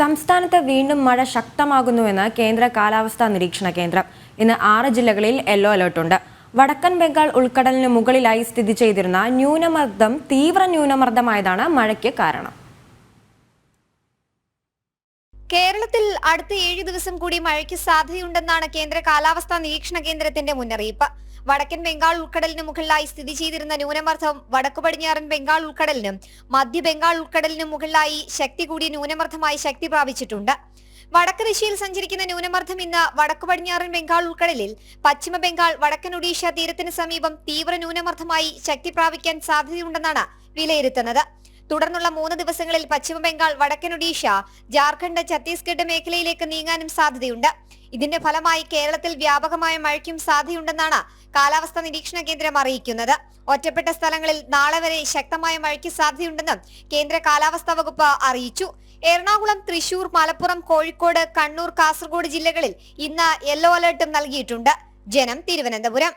സംസ്ഥാനത്ത് വീണ്ടും മഴ ശക്തമാകുന്നുവെന്ന് കേന്ദ്ര കാലാവസ്ഥാ നിരീക്ഷണ കേന്ദ്രം. ഇന്ന് ആറ് ജില്ലകളിൽ യെല്ലോ അലർട്ടുണ്ട് വടക്കൻ ബംഗാൾ ഉൾക്കടലിന് മുകളിലായി സ്ഥിതി ചെയ്തിരുന്ന ന്യൂനമർദ്ദം തീവ്ര ന്യൂനമർദ്ദമായതാണ് മഴയ്ക്ക് കാരണം. കേരളത്തിൽ അടുത്ത ഏഴു ദിവസം കൂടി മഴയ്ക്ക് സാധ്യതയുണ്ടെന്നാണ് കേന്ദ്ര കാലാവസ്ഥാ നിരീക്ഷണ കേന്ദ്രത്തിന്റെ മുന്നറിയിപ്പ്. വടക്കൻ ബംഗാൾ ഉൾക്കടലിന് മുകളിലായി സ്ഥിതി ചെയ്തിരുന്ന ന്യൂനമർദ്ദം വടക്കു പടിഞ്ഞാറൻ ബംഗാൾ ഉൾക്കടലിനും മധ്യ ബംഗാൾ ഉൾക്കടലിനും മുകളിലായി ശക്തി കൂടിയ ന്യൂനമർദ്ദമായി ശക്തി പ്രാപിച്ചിട്ടുണ്ട്. വടക്ക് ദിശയിൽ സഞ്ചരിക്കുന്ന ന്യൂനമർദ്ദം ഇന്ന് വടക്കു പടിഞ്ഞാറൻ ബംഗാൾ ഉൾക്കടലിൽ പശ്ചിമ ബംഗാൾ വടക്കൻ ഒഡീഷ തീരത്തിന് സമീപം തീവ്ര ന്യൂനമർദ്ദമായി ശക്തി പ്രാപിക്കാൻ സാധ്യതയുണ്ടെന്നാണ് വിലയിരുത്തുന്നത്. തുടർന്നുള്ള മൂന്ന് ദിവസങ്ങളിൽ പശ്ചിമബംഗാൾ വടക്കൻ ഒഡീഷ ജാർഖണ്ഡ് ഛത്തീസ്ഗഡ് മേഖലയിലേക്ക് നീങ്ങാനും സാധ്യതയുണ്ട്. ഇതിന്റെ ഫലമായി കേരളത്തിൽ വ്യാപകമായ മഴയ്ക്കും സാധ്യതയുണ്ടെന്നാണ് കാലാവസ്ഥാ നിരീക്ഷണ കേന്ദ്രം അറിയിക്കുന്നത്. ഒറ്റപ്പെട്ട സ്ഥലങ്ങളിൽ നാളെ വരെ ശക്തമായ മഴയ്ക്ക് സാധ്യതയുണ്ടെന്നും കേന്ദ്ര കാലാവസ്ഥാ വകുപ്പ് അറിയിച്ചു. എറണാകുളം തൃശൂർ മലപ്പുറം കോഴിക്കോട് കണ്ണൂർ കാസർഗോഡ് ജില്ലകളിൽ ഇന്ന് യെല്ലോ അലർട്ടും നൽകിയിട്ടുണ്ട്. ജനം തിരുവനന്തപുരം.